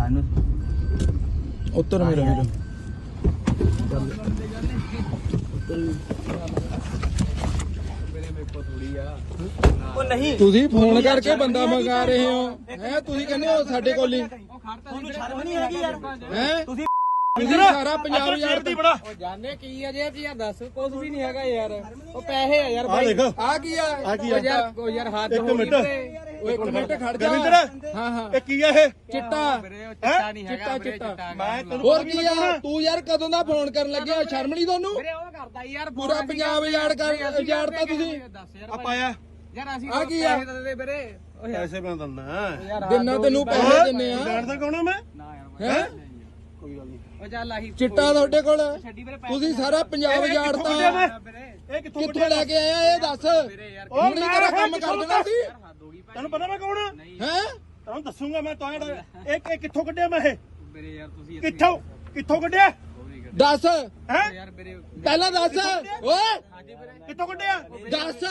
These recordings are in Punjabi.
ਸਾਨੂੰ ਉੱਤਰ ਮੇਰਾ ਵੀਰ ਉਹ ਨਹੀਂ ਤੁਸੀਂ ਫੋਨ ਕਰਕੇ ਬੰਦਾ ਮੰਗਾ ਰਹੇ ਹੋ ਹੈ ਤੁਸੀਂ ਕਹਿੰਦੇ ਹੋ ਸਾਡੇ ਕੋਲ ਹੀ ਤੁਹਾਨੂੰ ਸ਼ਰਮ ਨਹੀਂ ਹੈਗੀ ਯਾਰ ਹੈ ਤੁਸੀਂ ਤੁਸੀਂ ਸਾਰਾ ਪੰਜਾਬ ਯਾਰ ਦੀ ਬੜਾ ਜਾਣੇ ਕੀ ਆ ਜੇ ਯਾਰ ਦੱਸ ਕੁਝ ਵੀ ਨਹੀਂ ਹੈਗਾ ਯਾਰ ਉਹ ਪੈਸੇ ਆ ਯਾਰ ਆ ਬਾਈ ਦੇਖ ਆ ਕੀ ਆ ਆ ਕੀ ਉਹ ਆ ਯਾਰ ਉਹ ਯਾਰ ਹੱਥ ਇੱਕ ਹੋ ਗਈ ਮਿੰਟ। ਵੀਰੇ। ਓਏ ਇੱਕ ਮਿੰਟ ਖੜ ਜਾ। ਗਵਿੰਦਰ ਹਾਂ ਹਾਂ। ਇਹ ਕੀ ਆ ਇਹ? ਚਿੱਟਾ। ਵੀਰੇ ਉਹ ਚਿੱਟਾ ਨਹੀਂ ਹੈਗਾ ਚਿੱਟਾ, ਵੀਰੇ ਚਿੱਟਾ। ਚਿੱਟਾ। ਮੈਂ ਤੈਨੂੰ ਹੋਰ ਕੀ ਆ? ਤੂੰ ਯਾਰ ਕਦੋਂ ਦਾ ਫੋਨ ਕਰਨ ਲੱਗਿਆ? ਸ਼ਰਮ ਨਹੀਂ ਤੁਹਾਨੂੰ ਵੀਰੇ ਉਹ ਕਰਦਾ ਯਾਰ ਪੂਰਾ ਫੋਨ ਪੰਜਾਬ ਯਾਡ ਕਰ ਅਸੀਂ ਯਾੜਤਾ ਤੁਸੀਂ। ਦੱਸ ਯਾਰ ਆ ਪਾਇਆ ਯਾਰ ਅਸੀਂ ਆ ਕੀ ਆ? ਪੈਸੇ ਤਾਂ ਦੇ ਵੀਰੇ। ਉਹ ਯਾਰ। ਪੈਸੇ ਮੈਂ ਦਿੰਦਾ। ਯਾਰ ਦਿਨਾਂ ਤੈਨੂੰ ਪੈਸੇ ਦਿੰਨੇ ਆ। ਜਾਣਦਾ ਕੌਣ ਆ ਮੈਂ? ਨਾ ਯਾਰ ਹੈ? ਕੋਈ ਗੱਲ ਨਹੀਂ। ਉਹ ਚੱਲ ਆਹੀ ਚਿੱਟਾ ਤੁਹਾਡੇ ਕੋਲ। ਛੱਡੀ ਵੀਰੇ ਪੈਸੇ ਤੁਸੀਂ ਸਾਰਾ ਪੰਜਾਬ ਵੀਰੇ ਇਹ ਕਿੱਥੋਂ ਕਿੱਥੋਂ ਲੈ ਕੇ ਆਇਆ ਇਹ ਦੱਸ? ਵੀਰੇ ਯਾਰ ਉਹ ਹੁਣ ਹੀ ਮੈਂ ਤੇਰਾ ਕਿਹਾ ਕੰਮ ਕਰ ਦੇਣਾ ਸੀ? ਤੈਨੂੰ ਪਤਾ ਮੈਂ ਕੌਣ ਆ? ਹੈ? ਤੈਨੂੰ ਦੱਸੂਗਾ ਮੈਂ ਤਾਂ ਜਿਹੜਾ ਇਹ ਇਹ ਕਿੱਥੋਂ ਕੱਢਿਆ ਮੈਂ ਇਹ? ਵੀਰੇ ਯਾਰ ਤੁਸੀਂ ਕਿੱਥੋਂ ਕਿੱਥੋਂ ਕੱਢਿਆ? ਦੱਸ। ਹੈ? ਪਹਿਲਾਂ ਦੱਸ। ਓਏ! ਕਿੱਥੋਂ ਕੱਢਿਆ? ਦੱਸ।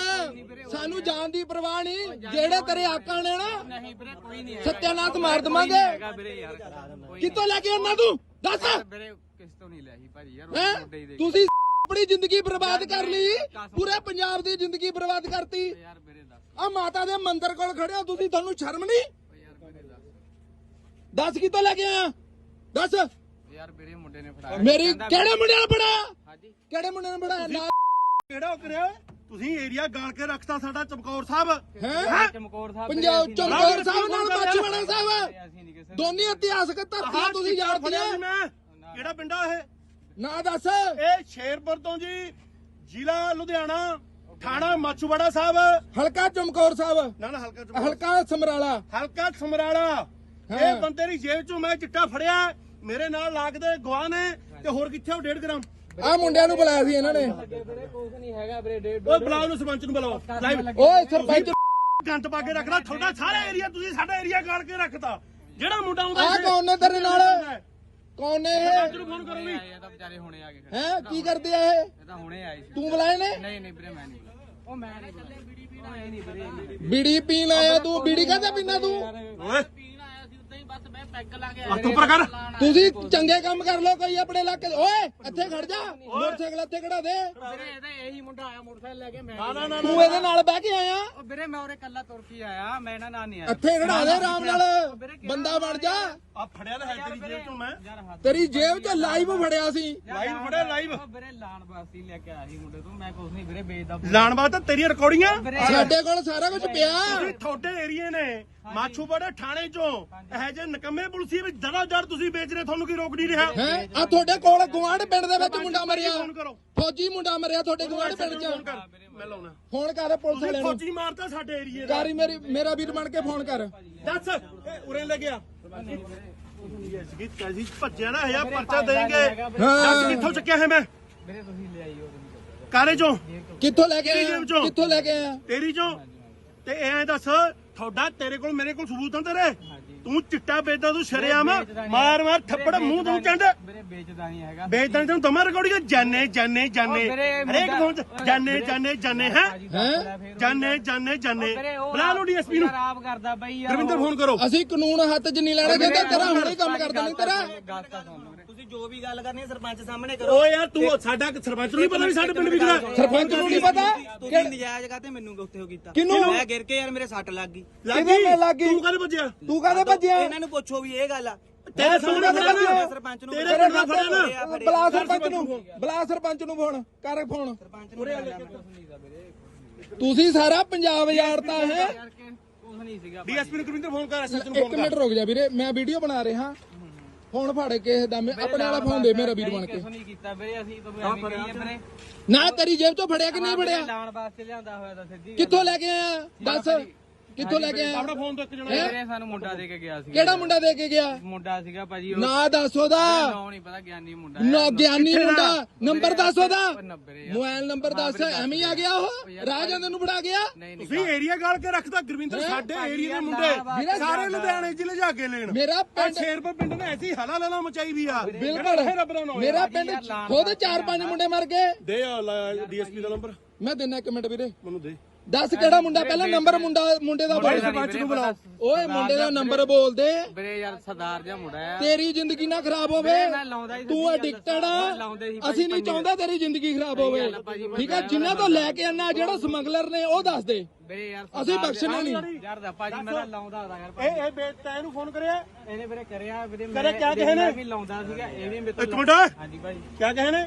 ਸਾਨੂੰ ਜਾਣ ਦੀ ਪਰਵਾਹ ਨਹੀਂ। ਜਿਹੜੇ ਤੇਰੇ ਆਕਾਂ ਨੇ ਨਾ ਨਹੀਂ ਵੀਰੇ ਕੋਈ ਨਹੀਂ ਸੱਤਿਆਨਾਸ਼ ਮਾਰ ਦਵਾਂਗੇ। ਕਿੱਥੋਂ ਲੈ ਕੇ ਆਉਣਾ ਤੂੰ? ਦੱਸ। ਕਿਸ ਤੋਂ ਨਹੀਂ ਸੀ ਭਾਜੀ ਯਾਰ ਤੁਸੀਂ ਆਪਣੀ ਜ਼ਿੰਦਗੀ ਬਰਬਾਦ ਕਰ ਲਈ। ਪੂਰੇ ਪੰਜਾਬ ਦੀ ਜ਼ਿੰਦਗੀ ਬਰਬਾਦ ਕਰਤੀ। ਆ ਮਾਤਾ ਦੇ ਮੰਦਿਰ ਕੋਲ ਖੜੇ ਹੋ ਤੁਸੀਂ ਤੁਹਾਨੂੰ ਸ਼ਰਮ ਨਹੀਂ? ਦੱਸ ਕਿੱਥੋਂ ਲੈ ਕੇ ਆਇਆ? ਦੱਸ। ਯਾਰ ਵੀਰੇ ਮੁੰਡੇ ਨੇ ਫੜਾਇਆ। ਮੇਰੀ ਕਿਹੜੇ ਮੁੰਡੇ ਨੇ ਪੜਾਇਆ ਹਾਂਜੀ। ਕਿਹੜੇ ਮੁੰਡੇ ਨੇ ਪੜਾਇਆ ਨਾ ਕਿਹੜਾ ਕਰਿਆ ਤੁਸੀਂ ਏਰੀਆ ਗਾਲ ਕੇ ਰੱਖਤਾ ਸਾਡਾ ਚਮਕੌਰ ਸਾਹਿਬ। ਹੈ? ਚਮਕੌਰ ਸਾਹਿਬ ਪੰਜਾਬ ਚਮਕੌਰ ਸਾਹਿਬ ਨਾਲ ਮਾਚੀਵਾੜਾ ਸਾਹਿਬ। ਦੋਨੇ ਇਤਿਹਾਸਕ ਧਰਤੀਆਂ ਤੁਸੀਂ ਸੀ ਮੈਂ ਕਿਹੜਾ ਪਿੰਡ ਇਹ? ਨਾ ਦੱਸ। ਇਹ ਸ਼ੇਰਪੁਰ ਤੋਂ ਜੀ ਜ਼ਿਲ੍ਹਾ ਲੁਧਿਆਣਾ। ਥਾਣਾ ਮਾਛੂਵਾੜਾ ਸਾਹਿਬ। ਹਲਕਾ ਚਮਕੌਰ ਸਾਹਿਬ। ਨਾ ਨਾ ਹਲਕਾ ਚਮਕੌਰ। ਹਲਕਾ ਸਮਰਾਲਾ। ਹਲਕਾ ਸਮਰਾਲਾ। ਇਹ ਬੰਦੇ ਦੀ ਜੇਬ ਚੋਂ ਮੈਂ ਚਿੱਟਾ ਫੜਿਆ। ਮੇਰੇ ਨਾਲ ਲੱਗਦੇ ਗਵਾਹ ਨੇ ਤੇ ਹੋਰ ਕਿੱਥੇ ਉਹ 1.5 ਗ੍ਰਾਮ? ਆ ਮੁੰਡਿਆਂ ਨੂੰ ਬੁਲਾਇਆ ਸੀ ਇਹਨਾਂ ਨੇ। ਓਏ ਬੁਲਾਓ ਨੂੰ ਸਰਪੰਚ ਨੂੰ ਬੁਲਾਓ। ਲਾਈਵ। ਓਏ ਸਰਪੰਚ। ਗੰਦ ਪਾ ਕੇ ਰੱਖਦਾ ਤੁਹਾਡਾ ਸਾਰਾ ਏਰੀਆ ਤੁਸੀਂ ਸਾਡਾ ਏਰੀਆ ਗਾਲ ਕੇ ਰੱਖਤਾ। ਜਿਹੜਾ ਮੁੰਡਾ ਆਉਂਦਾ ਆ ਕੌਣ ਨੇ ਤੇਰੇ ਨਾਲ? ਕੌਣ ਨੇ ਇਹ? ਸਰਪੰਚ ਨੂੰ ਫੋਨ ਕਰੋ ਵੀ ਇਹ ਤਾਂ ਵਿਚਾਰੇ ਹੁਣੇ ਆ ਗਏ। ਹੈ? ਕੀ ਕਰਦੇ ਆ ਇਹ? ਇਹ ਤਾਂ ਹੁਣੇ ਆਏ ਸੀ। ਤੂੰ ਬੁਲਾਏ ਨੇ? ਨਹੀਂ ਨਹੀਂ ਵੀਰੇ ਮੈਂ ਨਹੀਂ ਉਹ ਮੈਂ ਨਹੀਂ ਬੁਲਾਇਆ। ਬੀੜੀ ਪੀਣਾ ਇਹ ਨਹੀਂ ਵੀਰੇ ਇਹ ਨਹੀਂ। ਬੀੜੀ ਪੀਣ ਆਇਆ ਤੂੰ? ਬੀੜੀ ਕਾਹਦਾ ਪੀਣਾ ਤੂੰ? ਓਏ ਪੀਣ ਆਇਆ ਸੀ ਉਦਾਂ ਹੀ ਬਸ ਮੈਂ ਪੈਗ ਲਾ ਕੇ ਹੱਥ ਉੱਪਰ ਕਰ। ਤੁਸੀਂ ਚੰਗੇ ਕੰਮ ਕਰ ਲੋ ਕੋਈ ਆਪਣੇ ਇਲਾਕੇ ਦੇ। ਓਏ ਇੱਥੇ ਖੜ ਜਾ। ਮੋਟਰਸਾਈਕਲ ਇੱਥੇ ਖੜਾ ਦੇ। ਵੀਰੇ ਇਹਦਾ ਇਹੀ ਮੁੰਡਾ ਆਇਆ ਮੋਟਰਸਾਈਕਲ ਲੈ ਕੇ ਮੈਂ ਨਾ ਨਾ ਨਾ ਤੂੰ ਇਹਦੇ ਨਾਲ ਬਹਿ ਕੇ ਆਇਆ। ਉਹ ਵੀਰੇ ਮੈਂ ਉਰੇ ਕੱਲਾ ਤੁਰ ਕੇ ਆਇਆ ਮੈਂ ਇਹਨਾਂ ਨਾਲ ਨਹੀਂ ਆਇਆ। ਇੱਥੇ ਖੜਾ ਦੇ ਆਰਾਮ ਨਾਲ। ਬੰਦਾ ਬਣ ਜਾ। ਆ ਫੜਿਆ ਤਾਂ ਹੈ ਤੇਰੀ ਜੇਬ ਚੋਂ ਮੈਂ। ਯਾਰ ਹੱਥ ਤੇਰੀ ਜੇਬ 'ਚ ਲਾਈਵ ਫੜਿਆ ਸੀ। ਲਾਈਵ ਫੜਿਆ ਲਾਈਵ ਉਹ ਵੀਰੇ ਲਾਣ ਵਾਸਤੇ ਹੀ ਲੈ ਕੇ ਆਇਆ ਸੀ ਮੁੰਡੇ ਤੋਂ। ਮੈਂ ਕੁਝ ਨਹੀਂ ਵੀਰੇ ਵੇਚਦਾ ਲਾਣ ਬਾਤ ਤਾਂ ਤੇਰੀਆਂ ਰਿਕਾਰਡਿੰਗਾਂ ਸਾਡੇ ਕੋਲ ਸਾਰਾ ਕੁਝ ਪਿਆ। ਤੁਹਾਡੇ ਏਰੀਏ ਨੇ। ਮਾਛੂਵਾੜੇ ਥਾਣੇ ਚੋਂ। ਇਹ ਜੇ ਨਕਮੇ ਪੁਲਸੀ ਵਿੱਚ ਦੜਾ ਜੜ ਤੁਸੀਂ ਵੇਚ ਰਹੇ ਤੁਹਾਨੂੰ ਕੀ ਰੋਕ ਨਹੀਂ ਰਿਹਾ? ਹੈ? ਆ ਤੁਹਾਡੇ ਕੋਲ ਗੁਆਂਢ ਪਿੰਡ ਦੇ ਵਿੱਚ ਮੁੰਡਾ ਮਰਿਆ। ਫੋਨ ਕਰੋ। ਫੌਜੀ ਮੁੰਡਾ ਮਰਿਆ ਤੁਹਾਡੇ ਗੁਆਂਢ ਪਿੰਡ 'ਚ। ਫੋਨ ਕਰ। ਮੈਂ ਲਾਉਣਾ। ਫੋਨ ਕਰ ਪੁਲਿਸ ਵਾਲਿਆਂ ਨੂੰ। ਫੌਜੀ ਮਾਰਤਾ ਸਾਡੇ ਏਰੀਏ ਦਾ। ਕਾਰੀ ਮੇਰੀ ਮੇਰਾ ਵੀਰ ਬਣ ਕੇ ਫੋਨ ਕਰ। ਦੱਸ ਇਹ ਉਰੇ ਲੈ ਗਿਆ। ਸੀਗੀ ਤੈਸੀ ਭੱਜਿਆ ਨਾ ਪਰਚਾ ਦੇਂਗੇ ਦੱਸ ਹਾਂ। ਕਿੱਥੋਂ ਚੱਕਿਆ ਹੈ ਮੈਂ? ਵੀਰੇ ਤੁਸੀਂ ਲੈ ਆਈਓ ਕਾਲੇ ਚੋਂ? ਕਿੱਥੋਂ ਲੈ ਕੇ 'ਚੋਂ? ਕਿੱਥੋਂ ਲੈ ਕੇ ਆਇਆ? ਤੇਰੀ ਚੋਂ? ਤੇ ਐਂ ਦੱਸ ਤੁਹਾਡਾ ਤੇਰੇ ਕੋਲ ਮੇਰੇ ਕੋਲ ਸਬੂਤ ਹਨ ਤੇਰੇ। ਤੂੰ ਚਿੱਟਾ ਵੇਚਦਾ ਤੂੰ ਸ਼ਰਿਆਮ ਮਾਰ ਮਾਰ ਥੱਪੜ ਮੂੰਹ ਤੋਂ ਚੰਡ। ਵੇਚਦਾ ਨਹੀਂ ਹੈਗਾ। ਵੇਚਦਾ ਤੈਨੂੰ ਦਮਾ ਰਿਕਾਰਡਿੰਗ ਜਾਨੇ ਜਾਨੇ ਜਾਨੇ ਹਰੇਕ ਫੋਨ ਜਾਨੇ ਜਾਨੇ ਜਾਨੇ ਹੈ? ਜਾਨੇ ਜਾਨੇ ਜਾਨੇ ਬੁਲਾ ਲਓ ਡੀਐਸਪੀ ਨੂੰ। ਖਰਾਬ ਕਰਦਾ ਬਈ ਯਾਰ ਰਵਿੰਦਰ ਫੋਨ ਕਰੋ। ਅਸੀਂ ਕਾਨੂੰਨ ਹੱਥ 'ਚ ਨਹੀਂ ਲੈਣਾ ਚਾਹੁੰਦੇ ਤੇਰਾ ਹੁਣੇ ਕੰਮ ਕਰ ਦੇਣੀ ਤੇਰਾ। ਜੋ ਵੀ ਗੱਲ ਕਰਨੀ ਹੈ ਸਰਪੰਚ ਸਾਹਮਣੇ ਕਰੋ। ਓਏ ਯਾਰ ਤੂੰ ਸਾਡਾ ਸਰਪੰਚ ਨੂੰ ਨਹੀਂ ਪਤਾ ਵੀ ਸਾਡੇ ਪਿੰਡ ਵਿਕਦਾ ਸਰਪੰਚ ਨੂੰ ਨਹੀਂ ਪਤਾ? ਤੁਸੀਂ ਨਜਾਇਜ਼ ਕਾਤੇ ਮੈਨੂੰ ਉੱਥੇ ਉਹ ਕੀਤਾ? ਕਿਹਨੂੰ? ਮੈਂ ਗਿਰ ਕੇ ਯਾਰ ਮੇਰੇ ਸੱਟ ਲੱਗ ਗਈ। ਕਿਹਦੇ ਨਾਲ ਲੱਗ ਗਈ? ਤੂੰ ਕਦੇ ਭੱਜਿਆ? ਤੂੰ ਕਾਹਦੇ ਭੱਜਿਆ? ਇਹਨਾਂ ਨੂੰ ਪੁੱਛੋ ਵੀ ਇਹ ਗੱਲ ਆ। ਤੇਰੇ ਸਾਹਮਣੇ ਫੜਿਆ ਨਾ। ਸਰਪੰਚ ਨੂੰ ਤੇਰੇ ਪਿੰਡ ਦਾ ਫੜਿਆ ਨਾ। ਬਲਾ ਸਰਪੰਚ ਨੂੰ। ਬਲਾ ਸਰਪੰਚ ਨੂੰ ਫੋਨ। ਕਰ ਫੋਨ। ਸਰਪੰਚ ਨੂੰ ਤੁਸੀਂ ਸਾਰਾ ਪੰਜਾਬ ਯਾਰਤਾ ਹੈ। ਡੀਐਸਪੀ ਨੂੰ ਕਰਿੰਦਰ ਫੋਨ ਕਰ ਐਸਐਚ ਨੂੰ ਇੱਕ ਫੋਨ ਮਿੰਟ ਰੁਕ ਜਾ ਵੀਰੇ ਮੈਂ ਵੀਡੀਓ ਬਣਾ ਰਿਹਾ। ਫੋਨ ਫੜ ਕੇ ਦਾ ਮੈਂ ਆਪਣੇ ਵਾਲਾ ਫੋਨ ਦੇ ਮੇਰਾ ਵੀਰ ਬਣ ਕੇ। ਕੁਝ ਨਹੀਂ ਕੀਤਾ ਵੀਰੇ ਅਸੀਂ ਤੁਹਾਨੂੰ ਐਵੇਂ ਕਹੀਏ ਵੀਰੇ। ਨਾ ਤੇਰੀ ਜੇਬ ਤੋਂ ਫੜਿਆ ਕਿ ਨਹੀਂ ਫੜਿਆ? ਲਾਣ ਵਾਸਤੇ ਲਿਆਂਦਾ ਹੋਇਆ ਤਾਂ ਸਿੱਧੀ ਕਿੱਥੋਂ ਲੈ ਕੇ ਆਇਆ? ਦੱਸ। ਕਿੱਥੋਂ ਲੈ ਕੇ ਆਇਆ? ਆਪਣਾ ਫੋਨ ਤੋਂ ਇੱਕ ਜਣਾ ਵੀਰੇ ਸਾਨੂੰ ਮੁੰਡਾ ਦੇ ਕੇ ਗਿਆ ਸੀ। ਕਿਹੜਾ ਮੁੰਡਾ ਦੇ ਕੇ ਗਿਆ? ਮੁੰਡਾ ਸੀਗਾ ਭਾਜੀ ਉਹ। ਨਾ ਦੱਸ ਉਹਦਾ। ਨਾਮ ਨਹੀਂ ਪਤਾ ਗਿਆਨੀ ਮੁੰਡਾ ਨਾ ਗਿਆਨੀ ਮੁੰਡਾ। ਨੰਬਰ ਦੱਸ ਉਹਦਾ। ਮੋਬਾਈਲ ਨੰਬਰ ਦੱਸ। ਐਵੇਂ ਹੀ ਆ ਗਿਆ ਉਹ? ਰਾਹ ਜਾਂਦੇ ਨੂੰ ਫੜਾ ਗਿਆ ਨਹੀਂ ਨਹੀਂ ਤੁਸੀਂ ਏਰੀਆ ਗਾਲ ਕੇ ਰੱਖਦਾ ਗੁਰਵਿੰਦਰ ਸਾਡੇ ਏਰੀਆ ਦੇ ਮੁੰਡੇ। ਸਾਰੇ ਲੁਧਿਆਣੇ ਜ਼ਿਲ੍ਹੇ ਜਾ ਕੇ ਲੈਣ। ਮੇਰਾ ਪਿੰਡ ਸ਼ੇਰਪੁਰ ਪਿੰਡ ਨੇ ਐਸੀ ਹਲਾ ਲੈਣਾ ਮਚਾਈ ਵੀ ਆ। ਬਿਲਕੁਲ। ਮੇਰਾ ਪਿੰਡ ਖੁਦ ਚਾਰ ਪੰਜ ਮੁੰਡੇ ਮਰ ਗਏ। ਦੇ ਆ ਡੀਐਸਪੀ ਦਾ ਨੰਬਰ। ਮੈਂ ਦਿਨਾ ਇੱਕ ਮਿੰਟ ਵੀਰੇ। ਮੈਨੂੰ ਦੇ। ਦੱਸ ਕਿਹੜਾ ਮੁੰਡਾ? ਪਹਿਲਾਂ ਨੰਬਰ ਮੁੰਡਾ ਮੁੰਡੇ ਦਾ ਬੋਲ ਸਰਪੰਚ ਨੂੰ ਬੁਲਾਓ। ਓਏ ਮੁੰਡੇ ਦਾ ਨੰਬਰ ਬੋਲ ਦੇ ਵੀਰੇ ਯਾਰ ਸਰਦਾਰ ਜਿਹਾ ਮੁੰਡਾ ਆ ਤੇਰੀ ਜ਼ਿੰਦਗੀ ਨਾ ਖਰਾਬ ਹੋਵੇ। ਤੂੰ ਐਡਿਕਟਡ ਆ। ਅਸੀਂ ਨਹੀਂ ਚਾਹੁੰਦਾ ਤੇਰੀ ਜ਼ਿੰਦਗੀ ਖਰਾਬ ਹੋਵੇ। ਠੀਕ ਹੈ ਜਿਨ੍ਹਾਂ ਤੋਂ ਲੈ ਕੇ ਆਣਾ ਜਿਹੜਾ ਸਮਗਲਰ ਨੇ ਉਹ ਦੱਸ ਦੇ। ਵੀਰੇ ਯਾਰ ਅਸੀਂ ਬਖਸ਼ਣਾ ਨਹੀਂ ਯਾਰ ਦਾ ਭਾਜੀ ਮੈਂ ਤਾਂ ਲਾਉਂਦਾ ਹੁੰਦਾ ਯਾਰ ਇਹ ਇਹ ਬੇਟਾ ਇਹਨੂੰ ਫੋਨ ਕਰਿਆ? ਇਹਨੇ ਵੀਰੇ ਕਰਿਆ ਵੀਰੇ ਕਰਿਆ ਕਿਆ ਕਹੇ ਨੇ? ਵੀ ਲਾਉਂਦਾ ਸੀਗਾ ਇਹ ਵੀ ਮੇਰੇ ਤੋਂ ਇੱਕ ਮਿੰਟ। ਹਾਂਜੀ ਭਾਜੀ ਕਿਆ ਕਹੇ ਨੇ?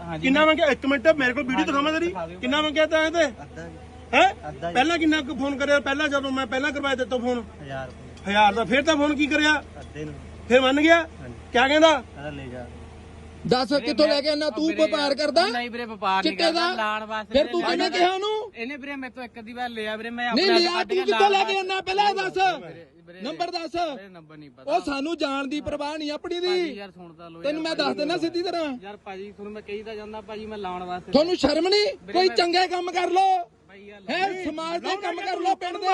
ਹਾਂਜੀ ਕਿੰਨਾ ਮੰਗਿਆ? ਇੱਕ ਮਿੰਟ ਮੇਰੇ ਕੋਲ ਵੀਡੀਓ ਦਿਖਾਵਾਂ ਤੇਰੀ। ਕਿੰਨਾ ਮੰਗਿਆ ਤਾਂ ਇਹ ਪਹਿਲਾਂ ਕਿੰਨਾ ਕੁ ਫੋਨ ਕਰਿਆ? ਪਹਿਲਾਂ ਜਦੋਂ ਮੈਂ ਪਹਿਲਾਂ ਕਰਵਾਇਆ ਦਿੱਤਾ ਫੋਨ। 1000 ਹਜ਼ਾਰ ਦਾ ਫਿਰ ਤਾਂ ਫੋਨ ਕੀ ਕਰਿਆ? ਅੱਧੇ ਨੂੰ। ਫਿਰ ਮੰਨ ਗਿਆ? ਕਿਆ ਕਹਿੰਦਾ? ਕਹਿੰਦਾ ਲੈ ਜਾ। ਦੱਸ ਕਿੱਥੋਂ ਲੈ ਕੇ ਆਣਾ ਤੂੰ ਵਪਾਰ ਕਰਦਾ? ਨਹੀਂ ਵੀਰੇ ਵਪਾਰ ਨਹੀਂ ਚਿੱਟੇ ਦਾ? ਕਰਦਾ ਲਾਣ ਵਾਸਤੇ ਫਿਰ ਤੂੰ ਕਿਵੇਂ ਕਿਹਾ ਉਹਨੂੰ? ਇਹਨੇ ਵੀਰੇ ਮੇਰੇ ਤੋਂ ਇੱਕ ਅੱਧੀ ਵਾਰ ਲਿਆ ਵੀਰੇ ਮੈਂ ਨਹੀਂ ਆਪਣੇ ਲਿਆ ਕੱਢ ਤੂੰ ਕਿੱਥੋਂ ਲੈ ਲਾਣ ਕੇ ਆਣਾ ਪਹਿਲਾਂ ਇਹ ਦੱਸ ਨੰਬਰ ਦੱਸ। ਨੰਬਰ ਨਹੀਂ ਪਤਾ। ਉਹ ਸਾਨੂੰ ਜਾਣ ਦੀ ਪਰਵਾਹ ਨਹੀਂ ਆਪਣੀ ਦੀ। ਯਾਰ ਸੁਣਦਾ ਲੋ ਤੈਨੂੰ ਮੈਂ ਦੱਸ ਦੇਣਾ ਸਿੱਧੀ ਤਰ੍ਹਾਂ। ਯਾਰ ਭਾਜੀ ਤੁਹਾਨੂੰ ਮੈਂ ਕਹੀ ਤਾਂ ਜਾਂਦਾ ਭਾਜੀ ਮੈਂ ਲਾਉਣ ਵਾਸਤੇ ਤੁਹਾਨੂੰ ਸ਼ਰਮ ਨਹੀਂ? ਕੋਈ ਚੰਗੇ ਕੰਮ ਕਰ ਲੋ ਹੈ ਸਮਾਜ ਦੇ ਕੰਮ ਕਰ ਲੋ ਪਿੰਡ ਦੇ।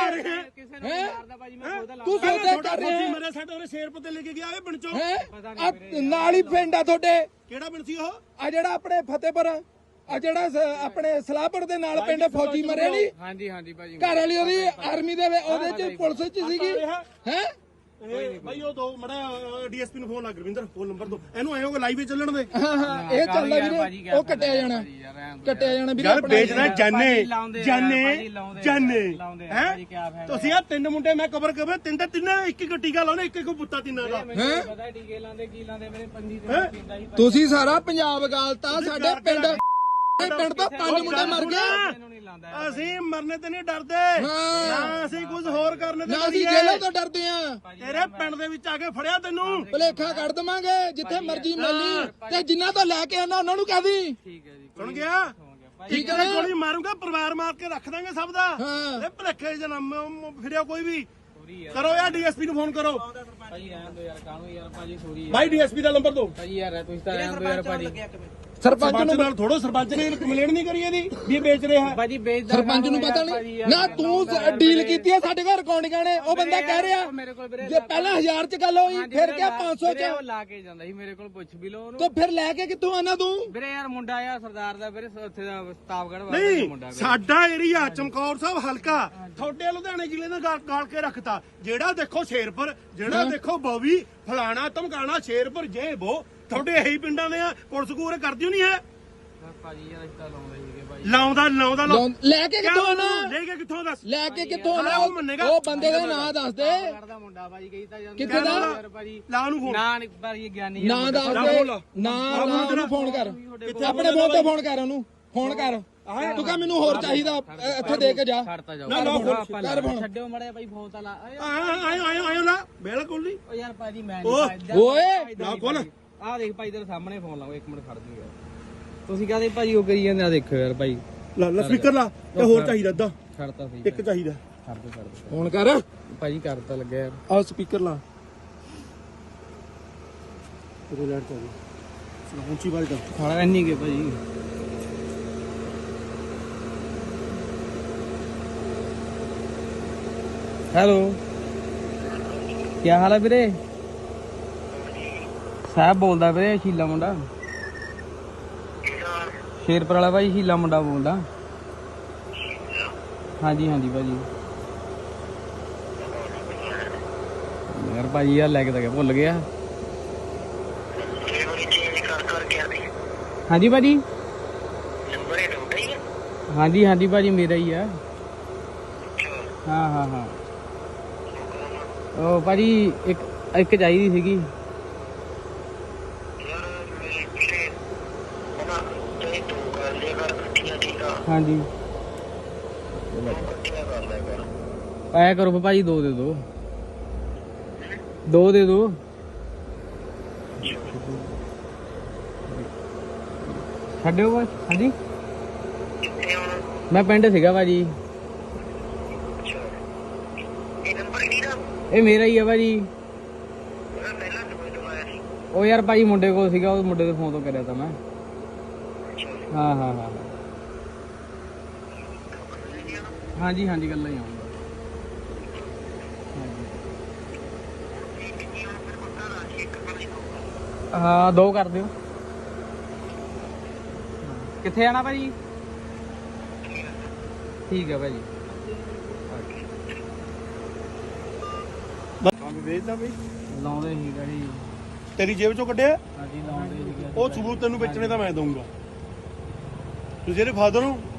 ਕਿਸੇ ਨੂੰ ਨਹੀਂ ਮਾਰਦਾ ਭਾਜੀ ਮੈਂ ਖੁਦ ਤੂੰ ਸੌਦਾ ਕਰ ਰਿਹਾ ਫੌਜੀ ਮਰੇ। ਸਾਡੇ ਉਹਨੇ ਸ਼ੇਰ ਪੱਤੇ ਲੈ ਕੇ ਗਿਆ ਇਹ ਪਿੰਡ ਚੋਂ। ਹੈ? ਨਾਲ ਹੀ ਪਿੰਡ ਆ ਤੁਹਾਡੇ। ਕਿਹੜਾ ਪਿੰਡ ਸੀ ਉਹ? ਆ ਜਿਹੜਾ ਆਪਣੇ ਫਤਿਹਪੁਰ ਆ ਜਿਹੜਾ ਆਪਣੇ ਸਲਾਹਪੁਰ ਦੇ ਨਾਲ ਪਿੰਡ ਫੌਜੀ ਮਰੇ ਨਹੀਂ ਹਾਂਜੀ ਹਾਂਜੀ ਭਾਜੀ। ਘਰ ਵਾਲੀ ਉਹਦੀ ਆਰਮੀ ਦੇ ਉਹਦੇ ਚ ਪੁਲਿਸ ਚ ਸੀਗੀ। ਹੈ? ਭਾਈ ਉਹ ਦੋ ਮੜਾ ਡੀਐਸਪੀ ਨੂੰ ਫੋਨ ਲੱਗ ਰਵਿੰਦਰ ਫੋਨ ਨੰਬਰ ਦੋ। ਇਹਨੂੰ ਐਂ ਹੋਗਾ ਲਾਈਵ ਹੀ ਚੱਲਣ ਦੇ। ਹਾਂ ਹਾਂ ਇਹ ਚੱਲਦਾ ਵੀਰੇ ਉਹ ਕੱਟਿਆ ਜਾਣਾ। ਯਾਰ ਐਂ ਹੁੰਦਾ। ਕੱਟਿਆ ਜਾਣਾ ਵੀਰੇ ਯਾਰ ਆਪਣਾ ਵੇਚਦਾ ਜਾਨੇ ਭਾਜੀ ਲਾਉਂਦੇ ਆ, ਜਾਨੇ ਭਾਜੀ ਲਾਉਂਦੇ ਆ, ਜਾਨੇ ਲਾਉਂਦੇ ਆ, ਹੈ? ਭਾਜੀ ਕਿਆ ਫਾਇਦਾ। ਤੁਸੀਂ ਆ ਤਿੰਨ ਮੁੰਡੇ ਮੈਂ ਕਵਰ ਕਰਾਂ ਤਿੰਨ ਤੇ ਤਿੰਨ ਇੱਕ ਇੱਕ ਟੀਕਾ ਲਾਉਣੇ ਇੱਕ ਇੱਕ ਪੁੱਤਾ ਤਿੰਨਾਂ ਦਾ ਹੀ ਤੁਸੀਂ ਸਾਰਾ ਪੰਜਾਬ ਗਾਲਤਾ ਸਾਡੇ ਪਿੰਡ ਇਹ ਪਿੰਡ ਤੋਂ ਪੰਜ ਮੁੰਡੇ ਮਰ ਗਏ। ਮੈਨੂੰ ਨਹੀਂ ਲਾਉਂਦਾ ਅਸੀਂ ਮਰਨੇ ਤੇ ਨਹੀਂ ਡਰਦੇ। ਹਾਂ। ਨਾ ਅਸੀਂ ਕੁਝ ਹੋਰ ਕਰਨੇ ਤੇ ਨਾ ਅਸੀਂ ਡਰੀਏ। ਜੇਲ੍ਹਾਂ ਤੋਂ ਡਰਦੇ ਆ ਤੇਰੇ ਪਿੰਡ ਦੇ ਵਿੱਚ ਆ ਕੇ ਫੜਿਆ ਤੈਨੂੰ। ਭਲੇਖਾ ਕੱਢ ਦਵਾਂਗੇ ਜਿੱਥੇ ਮਰਜ਼ੀ ਮਿਲੀ ਤੇ ਜਿਨ੍ਹਾਂ ਤੋਂ ਲੈ ਕੇ ਆਣਾ ਉਹਨਾਂ ਨੂੰ ਕਹਦੀ ਠੀਕ ਹੈ ਜੀ ਸੁਣ ਗਿਆ? ਠੀਕ ਹੈ ਇੱਕ? ਗੋਲੀ ਮਾਰੂੰਗਾ ਪਰਿਵਾਰ ਮਾਰ ਕੇ ਰੱਖ ਦਾਂਗੇ ਸਭ ਦਾ। ਹਾਂ। ਤੇ ਭਲੇਖੇ ਜਨਮ ਫਿਰਿਆ ਕੋਈ ਵੀ। ਕਰੋ ਯਾਰ ਡੀਐਸਪੀ ਨੂੰ ਫੋਨ ਕਰੋ। ਭਾਜੀ ਰਹਿਣ ਦੋ ਯਾਰ ਕਾਹਨੂੰ ਯਾਰ ਭਾਜੀ ਸੋਰੀ ਯਾਰ। ਭਾਈ ਡੀਐਸਪੀ ਦਾ ਨੰਬਰ ਦਿਓ ਭਾਜੀ ਯਾਰ ਤੁਸੀਂ ਤਾਂ ਰਹਿਣ ਦੋ ਯਾਰ ਭਾਜੀ। ਸਰਪੰਚ ਨੂੰ ਨਾਲ ਥੋੜੋ ਸਰਪੰਚ ਨੇ ਕੰਪਲੇਂਟ ਨਹੀਂ ਕਰੀ ਇਹਦੀ ਵੀ ਇਹ ਵੇਚ ਰਿਹਾ। ਹੈ ਭਾਜੀ ਵੇਚਦਾ ਸਰਪੰਚ ਨੂੰ ਪਤਾ ਨਹੀਂ। ਨਾ ਤੂੰ ਡੀਲ ਕੀਤੀ ਆ ਸਾਡੇ ਘਰ ਰਿਕਾਰਡਿੰਗਾਂ ਨੇ? ਉਹ ਬੰਦਾ ਕਹਿ ਰਿਹਾ ਕੋਲ ਜੇ ਪਹਿਲਾਂ 1000 ਚ ਗੱਲ ਹੋਈ ਫਿਰ ਕਿਹਾ 500 ਵੀਰੇ ਚ? ਉਹ ਲਾ ਕੇ ਜਾਂਦਾ ਸੀ ਮੇਰੇ ਕੋਲ ਪੁੱਛ ਵੀ ਲਓ ਉਹਨੂੰ। ਤਾਂ ਫਿਰ ਲੈ ਕੇ ਕਿੱਥੋਂ ਆਣਾ ਤੂੰ? ਵੀਰੇ ਯਾਰ ਮੁੰਡਾ ਆ ਸਰਦਾਰ ਦਾ ਵੀਰੇ ਉੱਥੇ ਦਾ ਸਤਾਵਗੜ ਵਾਲਾ ਨਹੀਂ ਮੁੰਡਾ। ਸਾਡਾ ਏਰੀਆ ਚਮਕੌਰ ਸਾਹਿਬ ਹਲਕਾ। ਤੁਹਾਡੇ ਲੁਧਿਆਣੇ ਜ਼ਿਲ੍ਹੇ ਦਾ ਗਾਲ ਗਾਲ ਕੇ ਰੱਖਤਾ। ਜਿਹੜਾ ਦੇਖੋ ਸ਼ੇਰਪੁਰ ਜਿਹੜਾ ਦੇਖੋ ਬੋਵੀ ਫਲਾਣਾ ਧਮਕਾਣਾ ਸ਼ੇਰਪੁਰ ਜੇ ਬੋ ਤੁਹਾਡੇ ਇਹੀ ਪਿੰਡਾਂ ਦੇ ਆ ਪੁਲਿਸ ਕੋਲ ਕਰਦੀ ਨਹੀਂ ਹੈ? ਭਾਜੀ ਯਾਰ ਲਾਉਂਦਾ ਸੀਗੇ ਭਾਜੀ। ਲਾਉਂਦਾ ਲਾਉਂਦਾ ਲਾਉ- ਲਾਉਂ- ਲੈ ਕੇ ਕਿੱਥੋਂ ਆਣਾ ਲੈ ਕੇ ਕਿੱਥੋਂ ਦੱਸ? ਲੈ ਕੇ ਕਿੱਥੋਂ ਆਣਾ ਉਹ ਮੰਨੇਗਾ। ਉਹ ਬੰਦੇ ਦਾ ਨਾਂ ਦੱਸ ਦੇ। ਕਰਦਾ ਮੁੰਡਾ ਭਾਜੀ ਕਹੀ ਤਾਂ ਜਾਂਦਾ। ਕਿੱਥੇ ਦਾ? ਯਾਰ ਭਾਜੀ। ਲਾ ਉਹਨੂੰ ਫੋਨ। ਨਾ ਨਹੀਂ ਭਾਜੀ ਗਿਆਨੀ ਨਾਂ ਦੱਸ ਲਾ ਦੇ। ਫੋਨ। ਲਾ। ਨਾਂ ਲਾ ਨਾਂ ਫੋਨ ਉਹਨੂੰ ਫੋਨ ਕਰ। ਕਿੱਥੇ ਆਪਣੇ ਫੋਨ ਤੇ ਫੋਨ ਕਰ ਉਹਨੂੰ। ਫੋਨ ਕਰ। ਤੂੰ ਕਹ ਮੈਨੂੰ ਹੋਰ ਚਾਹੀਦਾ। ਅ- ਇੱਥੇ ਦੇ ਕੇ ਜਾ। ਛੱਡਤਾ ਜਾਓ। ਨਾ, ਨਾ, ਆਪਾਂ ਕਰ ਲਾ- ਫੋਨ। ਛੱਡਿਓ ਮੜਿਆ ਭਾਈ ਫੋਨ ਤਾਂ ਲਾ। ਆਏ ਆਇਓ ਆਇਓ ਆਇਓ ਲਾ। ਬਿਲਕੁਲ ਨਹੀਂ। ਓ ਯਾਰ ਭਾਜੀ ਮੈਂ ਓ, ਓਏ। ਨਾ ਖੋਲ ਆ ਦੇਖ ਭਾਈ ਤੇਰੇ ਸਾਹਮਣੇ ਫੋਨ ਲਾਓ ਇੱਕ ਮਿੰਟ ਖੜ ਜੂ ਯਾਰ। ਤੁਸੀਂ ਕਹਦੇ ਭਾਜੀ ਉਹ ਕਰੀ ਜਾਂਦੇ ਆ ਦੇਖੋ ਯਾਰ ਭਾਈ। ਲਾ ਲਾ ਸਪੀਕਰ ਲਾ ਤੇ ਹੋਰ ਚਾਹੀਦਾ ਅੱਧਾ। ਖੜਤਾ ਸਹੀ ਇੱਕ ਚਾਹੀਦਾ। ਖੜ ਦੋ ਫੋਨ ਕਰ। ਭਾਜੀ ਕਰਤਾ ਲੱਗਿਆ ਯਾਰ। ਆ ਸਪੀਕਰ ਲਾ। ਤੇਰੇ ਲੈਟ ਚਾਹੀਦੀ ਉੱਚੀ ਬਾਤ ਕਰ। ਖਾਣਾ ਇੰਨੀ ਕੇ ਭਾਜੀ ਹੈਲੋ। ਕੀ ਹਾਲ ਹੈ ਵੀਰੇ? ਸਾਹਿਬ ਬੋਲਦਾ ਵੀਰੇ ਸ਼ੀਲਾ ਮੁੰਡਾ। ਸ਼ੇਰਪੁਰ ਵਾਲਾ ਭਾਈ ਸ਼ੀਲਾ ਮੁੰਡਾ ਬੋਲਦਾ। ਹਾਂਜੀ ਹਾਂਜੀ ਭਾਜੀ। ਯਾਰ ਭਾਜੀ ਯਾਰ ਲੈ ਕੇ ਤਾਂ ਗਿਆ ਭੁੱਲ ਗਿਆ। ਹਾਂਜੀ ਭਾਜੀ। ਹਾਂਜੀ ਹਾਂਜੀ ਭਾਜੀ ਮੇਰਾ ਹੀ ਆ। ਹਾਂ ਹਾਂ ਹਾਂ। ਉਹ ਭਾਜੀ ਇੱਕ ਇੱਕ ਚਾਹੀਦੀ ਸੀਗੀ। ਹਾਂਜੀ। ਆਇਆ ਕਰੋ ਫਿਰ ਭਾਜੀ ਦੋ ਦੇ ਦੋ। ਦੋ ਦੇ ਦੋ। ਛੱਡਿਓ ਬਸ, ਹਾਂਜੀ। ਮੈਂ ਪਿੰਡ ਸੀਗਾ ਭਾਜੀ। ਇਹ ਮੇਰਾ ਹੀ ਆ ਭਾਜੀ। ਉਹ ਯਾਰ ਭਾਜੀ ਮੁੰਡੇ ਕੋਲ ਸੀਗਾ, ਉਹ ਮੁੰਡੇ ਦੇ ਫੋਨ ਤੋਂ ਕਰਿਆ ਤਾਂ ਮੈਂ। ਹਾਂ ਹਾਂ ਹਾਂ। ਹਾਂਜੀ ਹਾਂਜੀ ਗੱਲਾਂ ਹੀ ਆਉਂਦਾ ਹਾਂ ਦੋ ਕਰ ਦਿਓ। ਕਿੱਥੇ ਆਣਾ ਭਾਜੀ? ਠੀਕ ਹੈ ਭਾਜੀ। ਕੰਮ ਵੇਚਦਾ ਬਈ। ਲਾਉਂਦੇ ਸੀ ਗੜੀ ਤੇਰੀ ਜੇਬ ਚੋਂ ਕੱਢਿਆ? ਹਾਂਜੀ ਲਾਉਂਦੇ ਸੀ ਉਹ ਸਬੂਤ ਤੈਨੂੰ ਵੇਚਣੇ ਤਾਂ ਮੈਂ ਦਊਂਗਾ। ਤੁਸੀਂ ਇਹਦੇ ਫਾਦਰ ਹੋ? ਫਾਦਰ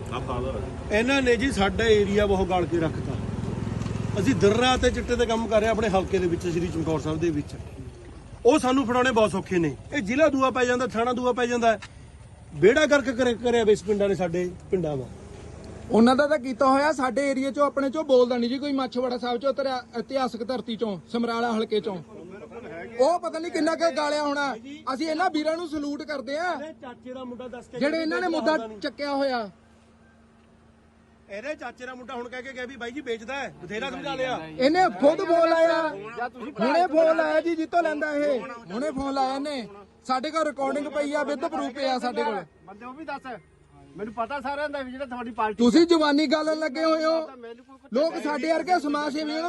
ਇਹਨਾਂ ਨੇ ਜੀ ਸਾਡਾ ਏਰੀਆ ਬਹੁਤ ਗਾਲ ਕੇ ਰੱਖਤਾ। ਅਸੀਂ ਦਿਨ ਰਾਤ ਤੇ ਚਿੱਟੇ ਤੇ ਕੰਮ ਕਰ ਰਹੇ ਆਪਣੇ ਹਲਕੇ ਦੇ ਵਿੱਚ ਸ੍ਰੀ ਚਮਕੌਰ ਸਾਹਿਬ ਦੇ ਵਿੱਚ। ਉਹ ਸਾਨੂੰ ਫੜਾਉਣੇ ਬਹੁਤ ਸੌਖੇ ਨੇ। ਇਹ ਜ਼ਿਲ੍ਹਾ ਦੂਆ ਪੈ ਜਾਂਦਾ ਥਾਣਾ ਦੂਆ ਪੈ ਜਾਂਦਾ। ਬੇੜਾ ਕਰਕੇ ਕਰੇ ਕਰਿਆ ਵੇ ਇਸ ਪਿੰਡਾਂ ਨੇ ਸਾਡੇ ਪਿੰਡਾਂ ਦਾ। ਉਹਨਾਂ ਦਾ ਤਾਂ ਕੀਤਾ ਹੋਇਆ ਸਾਡੇ ਏਰੀਆ ਚੋਂ ਆਪਣੇ ਚੋਂ ਬੋਲਦਾ ਨਹੀਂ ਜੀ ਕੋਈ ਮਾਛੋਵਾੜਾ ਸਾਹਿਬ ਚੋਂ ਤੇਰਾ ਇਤਿਹਾਸਕ ਧਰਤੀ ਚੋਂ ਸਮਰਾਲਾ ਹਲਕੇ ਚੋਂ। ਉਹ ਪਤਾ ਨਹੀਂ ਕਿੰਨਾ ਕੁ ਗਾਲਿਆ ਹੋਣਾ। ਅਸੀਂ ਇਹਨਾਂ ਵੀਰਾਂ ਨੂੰ ਸਲੂਟ ਕਰਦੇ ਆ ਦਾ ਜਿਹੜੇ ਇਹਨਾਂ ਨੇ ਮੁੱਦਾ ਚੱਕਿਆ ਹੋਇਆ। ਇਹਦੇ ਚਾਚੇ ਦਾ ਮੁੰਡਾ ਹੁਣ ਕਹਿ ਕੇ ਗਿਆ ਵੀ ਬਾਈ ਜੀ ਵੇਚਦਾ ਹੈ ਬਥੇਰਾ ਸਮਝਾ ਲਿਆ। ਇਹਨੇ ਖੁਦ ਫੋਨ ਲਾਇਆ। ਹੁਣੇ ਫੋਨ ਲਾਇਆ ਜੀ ਜਿੱਤੋਂ ਲੈਂਦਾ ਇਹ। ਹੁਣੇ ਫੋਨ ਲਾਇਆ ਇਹਨੇ। ਸਾਡੇ ਕੋਲ ਰਿਕਾਰਡਿੰਗ ਪਈ ਆ ਵਿਦ ਪ੍ਰੂਫ ਪਿਆ ਸਾਡੇ ਕੋਲ। ਬੰਦੇ ਉਹ ਵੀ ਦੱਸ। ਮੈਨੂੰ ਪਤਾ ਸਾਰਿਆਂ ਦਾ ਵੀ ਜਿਹੜਾ ਤੁਹਾਡੀ ਪਾਰਟੀ ਤੁਸੀਂ ਜਵਾਨੀ ਗਾਲਣ ਲੱਗੇ ਹੋਏ ਹੋ। ਲੋਕ ਸਾਡੇ ਵਰਗੇ ਸਮਾਜ ਸੇਵੀ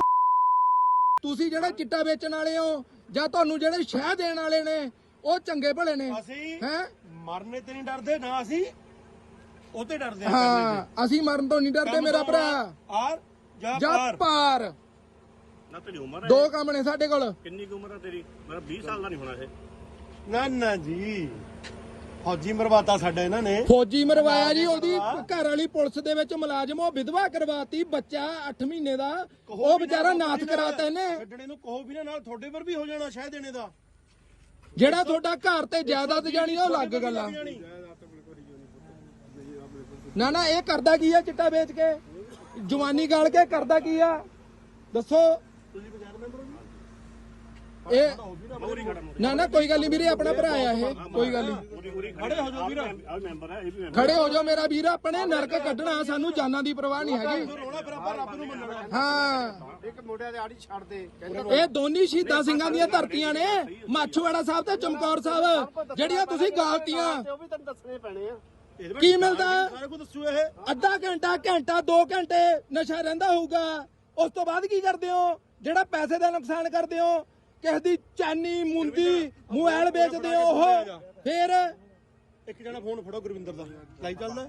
ਤੁਸੀਂ ਜਿਹੜੇ ਚਿੱਟਾ ਵੇਚਣ ਵਾਲੇ ਹੋ ਜਾਂ ਤੁਹਾਨੂੰ ਜਿਹੜੇ ਸ਼ਹਿ ਦੇਣ ਵਾਲੇ ਨੇ ਉਹ ਚੰਗੇ ਭਲੇ ਨੇ। ਅਸੀਂ ਹੈ? ਮਰਨੇ ਤੇ ਨਹੀਂ ਡਰਦੇ ਨਾ ਅਸੀਂ ਉਹ ਤੇ ਡਰਦੇ ਆ ਹਾਂ ਅਸੀਂ ਮਰਨ ਤੋਂ ਨਹੀਂ ਡਰਦੇ ਮੇਰਾ ਭਰਾ। ਆਰ ਜਾਂ ਪਾਰ। ਪਾਰ। ਨਾ ਤੇਰੀ ਉਮਰ ਹੈ। ਦੋ ਕੰਮ ਨੇ ਸਾਡੇ ਕੋਲ। ਕਿੰਨੀ ਕੁ ਉਮਰ ਹੈ ਤੇਰੀ? ਮੇਰਾ 20 ਸਾਲ ਦਾ ਨਹੀਂ ਹੋਣਾ ਇਹ। ਨਾ ਨਾ ਜੀ। ਫੌਜੀ ਮਰਵਾਤਾ ਸਾਡਾ ਇਹਨਾਂ ਨੇ। ਫੌਜੀ ਮਰਵਾਇਆ ਜੀ ਉਹਦੀ ਘਰ ਵਾਲੀ ਪੁਲਿਸ ਦੇ ਵਿੱਚ ਮੁਲਾਜ਼ਮ ਉਹ ਵਿਧਵਾ ਕਰਵਾਤੀ ਬੱਚਾ 8 ਮਹੀਨੇ ਦਾ। ਉਹ ਵਿਚਾਰਾ ਨਾਥ ਕਰਾਤਾ ਇਹਨੇ। ਛੱਡਣੇ ਨੂੰ ਕਹੋ ਵੀ ਨਾ ਨਾਲ ਤੁਹਾਡੇ ਪਰ ਵੀ ਹੋ ਜਾਣਾ ਸ਼ਾਇਦ ਦੇਣੇ ਦਾ। ਜਿਹੜਾ ਤੁਹਾਡਾ ਘਰ ਤੇ ਜਾਇਦਾਦ ਜਾਣੀ ਉਹ ਅਲੱਗ ਗੱਲ ਆ। ਨਾ ਨਾ ਇਹ ਕਰਦਾ ਕੀ ਆ ਚਿੱਟਾ ਵੇਚ ਕੇ? ਜਵਾਨੀ ਗਾਲ ਕੇ ਕਰਦਾ ਕੀ ਆ? ਦੱਸੋ। ਇਹ ਨਾ ਨਾ ਕੋਈ ਗੱਲ ਨਹੀਂ ਵੀਰੇ ਆਪਣਾ ਭਰਾ ਆ ਇਹ ਕੋਈ ਗੱਲ ਨਹੀਂ ਖੜੇ ਹੋ ਜਾਓ ਵੀਰ ਆ ਮੈਂਬਰ ਹੈ ਇਹ ਵੀ ਮੈਂਬਰ ਖੜੇ ਹੋ ਜਾਓ ਮੇਰਾ ਵੀਰ ਆਪਣੇ ਨਰਕ ਕੱਢਣਾ ਸਾਨੂੰ ਜਾਨਾਂ ਦੀ ਪਰਵਾਹ ਨਹੀਂ ਹੈਗੀ। ਹਾਂ। ਇੱਕ ਮੋਢਿਆਂ ਦੇ ਆੜੀ ਛੱਡ ਦੇ ਇਹ ਦੋਨੀ ਸ਼ਹੀਦਾਂ ਸਿੰਘਾਂ ਦੀਆਂ ਧਰਤੀਆਂ ਨੇ ਮਾਛੋਵਾੜਾ ਸਾਹਿਬ ਤੇ ਚਮਕੌਰ ਸਾਹਿਬ ਜਿਹੜੀਆਂ ਤੁਸੀਂ ਗਾਲਤੀਆਂ। ਉਹ ਵੀ ਤੈਨੂੰ ਦੱਸਣੇ ਪੈਣੇ ਆ। ਇਹਦੇ ਵਿੱਚ ਕੀ ਮਿਲਦਾ? ਸਾਰਾ ਕੁਝ ਦੱਸੋ ਇਹ। ਅੱਧਾ ਘੰਟਾ ਘੰਟਾ 2 ਘੰਟੇ ਨਸ਼ਾ ਰਹਿੰਦਾ ਹੋਊਗਾ। ਉਸ ਤੋਂ ਬਾਅਦ ਕੀ ਕਰਦੇ ਹੋ? ਜਿਹੜਾ ਪੈਸੇ ਦਾ ਨੁਕਸਾਨ ਕਰਦੇ ਹੋ ਕਿਸੇ ਦੀ ਚਾਨੀ ਮੁੰਦੀ ਮੋਬਾਈਲ ਵੇਚਦੇ ਹੋ ਉਹ ਫੇਰ ਇੱਕ ਜਣਾ ਫੋਨ ਫੜੋ ਗੁਰਵਿੰਦਰ ਦਾ। ਲਾਈ ਚੱਲਦਾ?